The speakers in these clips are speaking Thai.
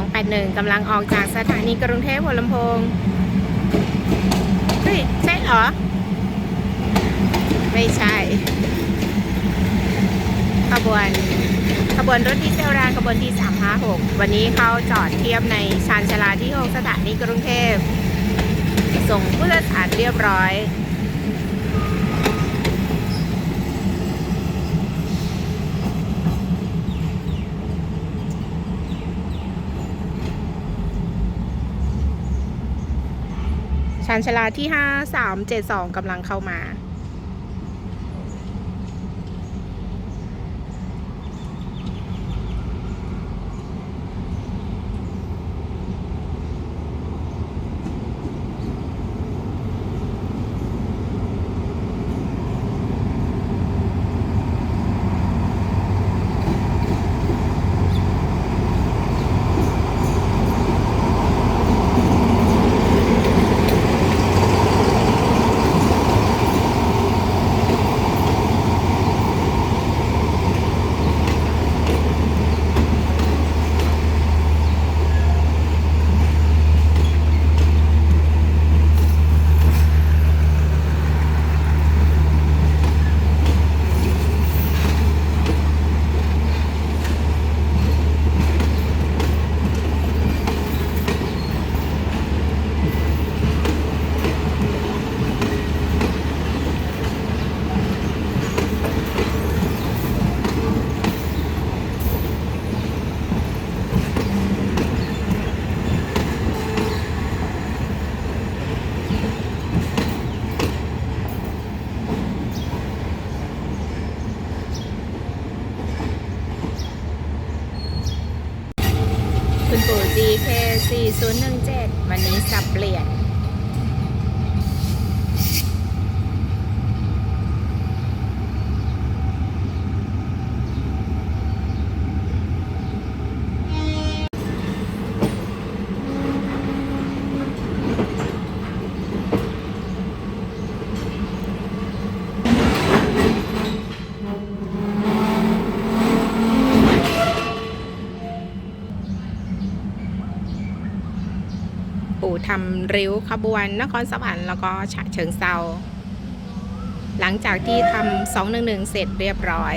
281กำลังออกจากสถานีกรุงเทพหัวลำโพง เฮ้ย ใช่เหรอ ไม่ใช่ ขบวน ขบวนรถดีเซลรางขบวนที่356 วันนี้เขาจอดเทียบในชานชาลาที่6สถานีกรุงเทพ ส่งผู้โดยสารเรียบร้อย ชานชลาที่ 5372กำลังเข้ามา คุณปู่ GK 4017 วันนี้สับเปลี่ยนำริ้วขบวนนครสวรรค์แล้วก็ฉะเชิงเซาหลังจากที่ทำ211 เสร็จเรียบร้อย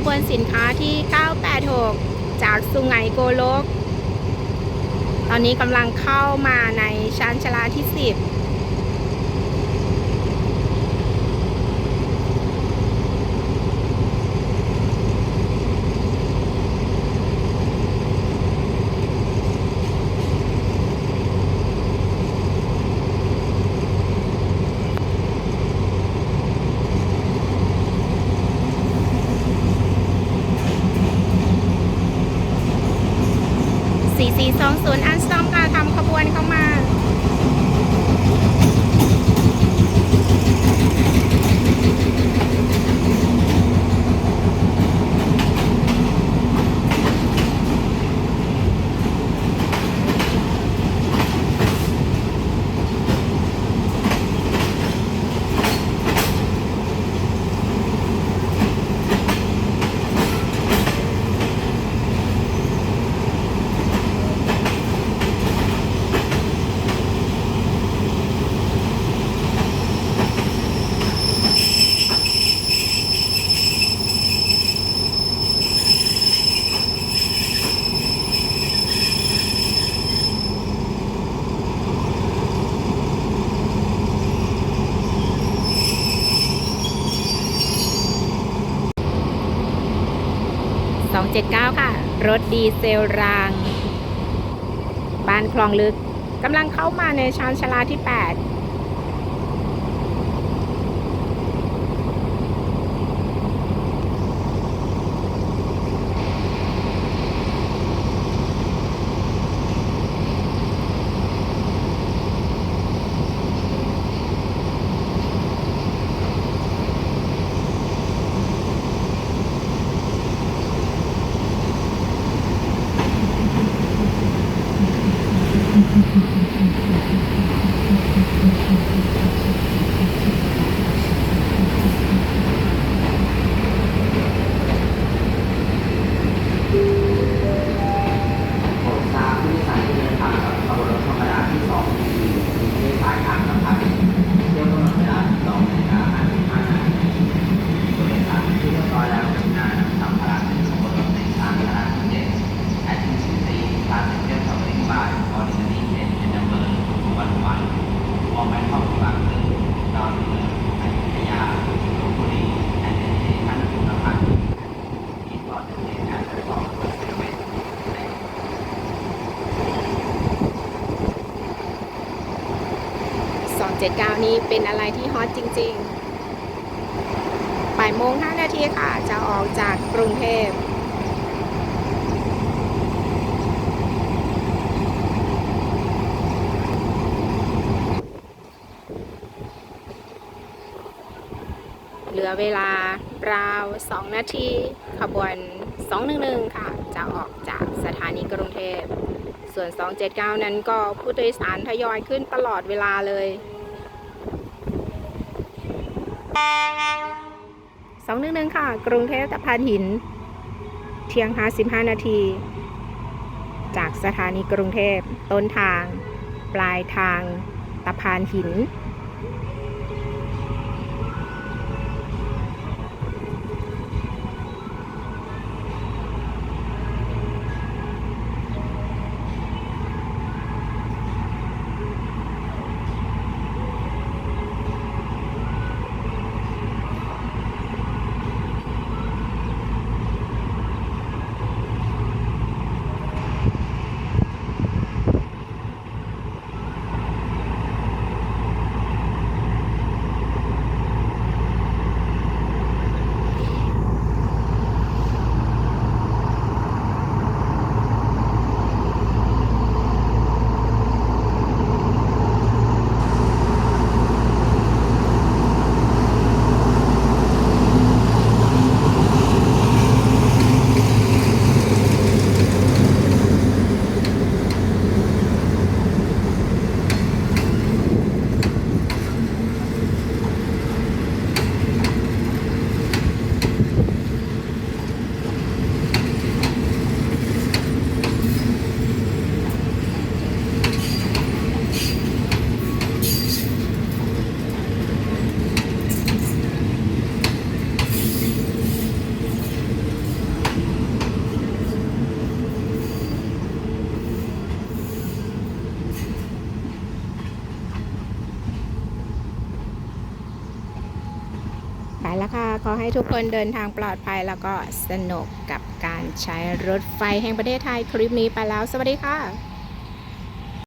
ขบวนสินค้าที่ 986 จากสุไหงโกลก ตอนนี้กำลังเข้ามาในชานชลาที่ 10 4420 อันสตอมค่ะทำขบวนเข้ามา 79 ค่ะ รถดีเซลราง บ้านคลองลึกกำลังเข้ามาในชานชลาที่ 8 โปรดทราบผู้โดยสารที่เดินทางกับขบวนรถธรรมดาที่2มีผู้โดยสารทางสำคัญเที่ยวกำหนดเวลา12นาฬิกา55นาทีผู้โดยสารที่เรียบร้อยแล้วกรุณานำสัมภาระขึ้นขบวนรถในทางสถานีเจ็ด Attention passenger traveling by ordinary train and number 111 or Bangkok to Bangkok, Downer, Ayutthaya, Lopburi, and destination Uttarakhand. Please board the train at the top of the service. Thank you. 279นี้เป็นอะไรที่ฮอตจริงๆบ่ายโมง5นาทีค่ะ จะออกจากกรุงเทพเหลือเวลาราว 2 นาทีขบวน 211 ค่ะ จะออกจากสถานีกรุงเทพส่วน 279 นั้นก็ผู้โดยสารทยอยขึ้นตลอดเวลาเลย สองหนึ่งหนึ่งค่ะ กรุงเทพตะพานหิน เที่ยงค่ะสิบห้านาที จากสถานีกรุงเทพ ต้นทาง ปลายทาง ตะพานหิน ค่ะขอให้ทุกคนเดินทางปลอดภัยแล้วก็สนุกกับการใช้รถไฟแห่งประเทศไทยคลิปนี้ไปแล้ว สวัสดีค่ะ